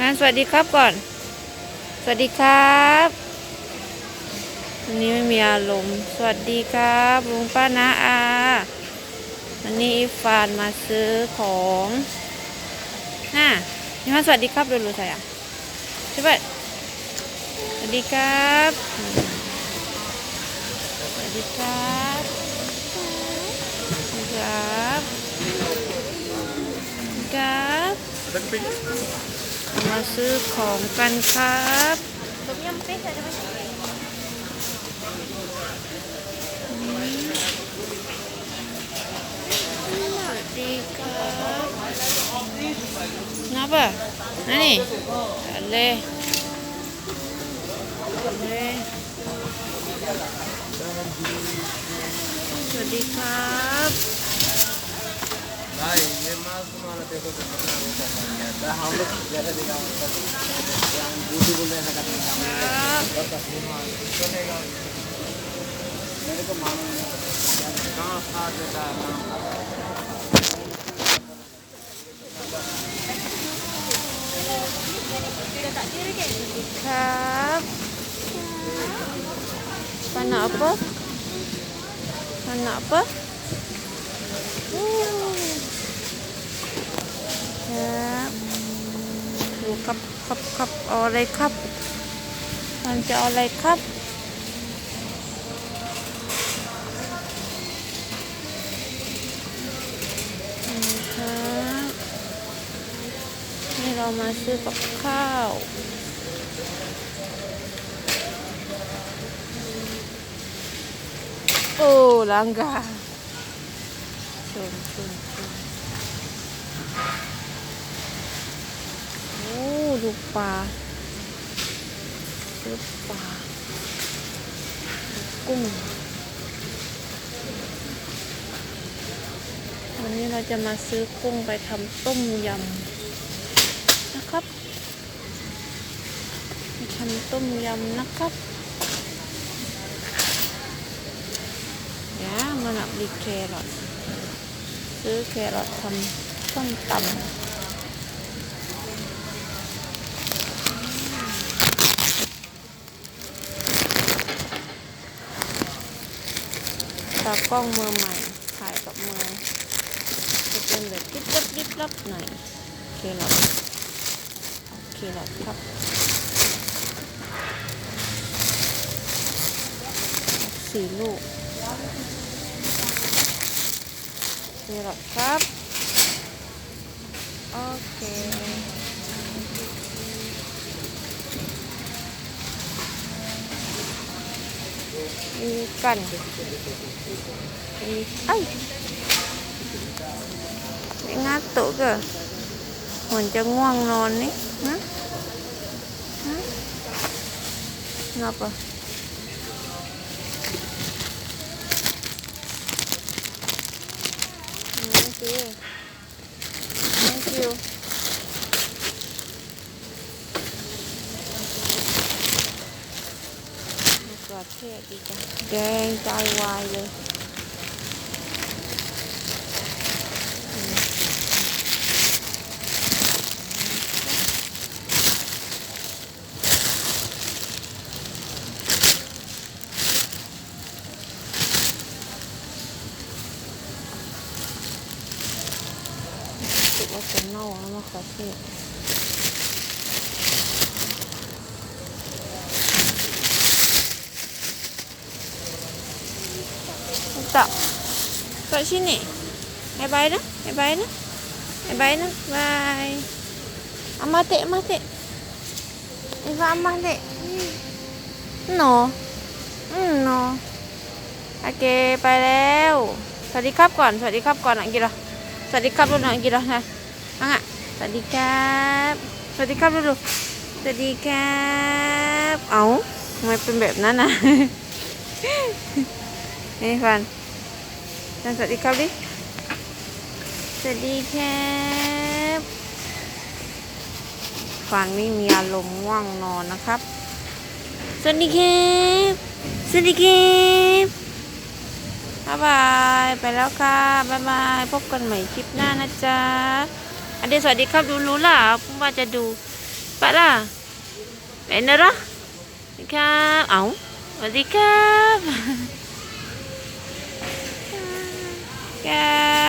อะสวัสดีครับก่อน สวัสดีครับวันนี้ไม่มีอารมณ์ สวัสดีครับลุงป้านาอาวันนี้อีฟานมาซื้อของน่ะนี่มาสวัสดีครับดูดูใส่อะใช่ปะสวัสดีครับ สวัสดีครับสวัสดีครับสวัสดีครับ มาซื้อของกันครับต้มยำเป็ดใช่ไหมสวัสดีครับนับอะนี่อะไรอะไรสวัสดีครับได้เยี่ยมมากมาแล้วเด็กคนนี้ dah hampir jadi di. Yang budi budi nak kat di kampung. Mereka tu malu. Kau sahaja. Kap. Panak apa? Panak apa? Woo. ดูครับครับครับเอาอะไรครับ มันจะเอาอะไรครับนี่ครับนี่เรามาซื้อกับข้าว โอ้ลังกาชมชมชมโูปลาดูปลากุ้ง วันนี้เราจะมาซื้อกุ้งไปทำต้มยำนะครับทำต้มยำนะครับ Ya, mana beli carrot. ซื้อแครอททำส้มตำากล้องมือใหม่ ถ่ายกับมือจะเป็นแบบริบลับริบลับหน่อยแครอทแครอครับสี่ลูกนี่แหละครับ โอเค มีกันมีไอ้ยไม่งัดตัวก็เหมือนจะง่วงนอนนี่นะฮะงับอะ มะเขือเทศดีจังแดงใจวายเลยอืมรู้สึกว่าจะเน่าแล้วมะเขือเทศ tak kat sini bye bye dah bye bye dah bye bye dah bye amah tek amah tek Eva amah tek no mm, no โอเคไปแล้ว สวัสดีครับก่อน สวัสดีครับก่อนอะกี่ละสวัสดีครับดูหน่อยกี่ละนะอะสวัสดีครับ สวัสดีครับดูดูสวัสดีครับ เอ้าทำไมเป็นแบบนั้นนะ นี่ฟัน ฟันสวัสดีครับดิ สวัสดีครับฟันไม่มีอารมณ์ง่วงนอนนะครับ สวัสดีครับสวัสดีครับบ๊ายบาย ไปแล้วค่ะบ๊ายบาย พบกันใหม่คลิปหน้านะจ๊ะ อันเดียสวัสดีครับ ดูรู้ล่ะผมว่าจะดูไปละไปนะเหรอสวัสดีครับ เอาสวัสดีครับ Yeah.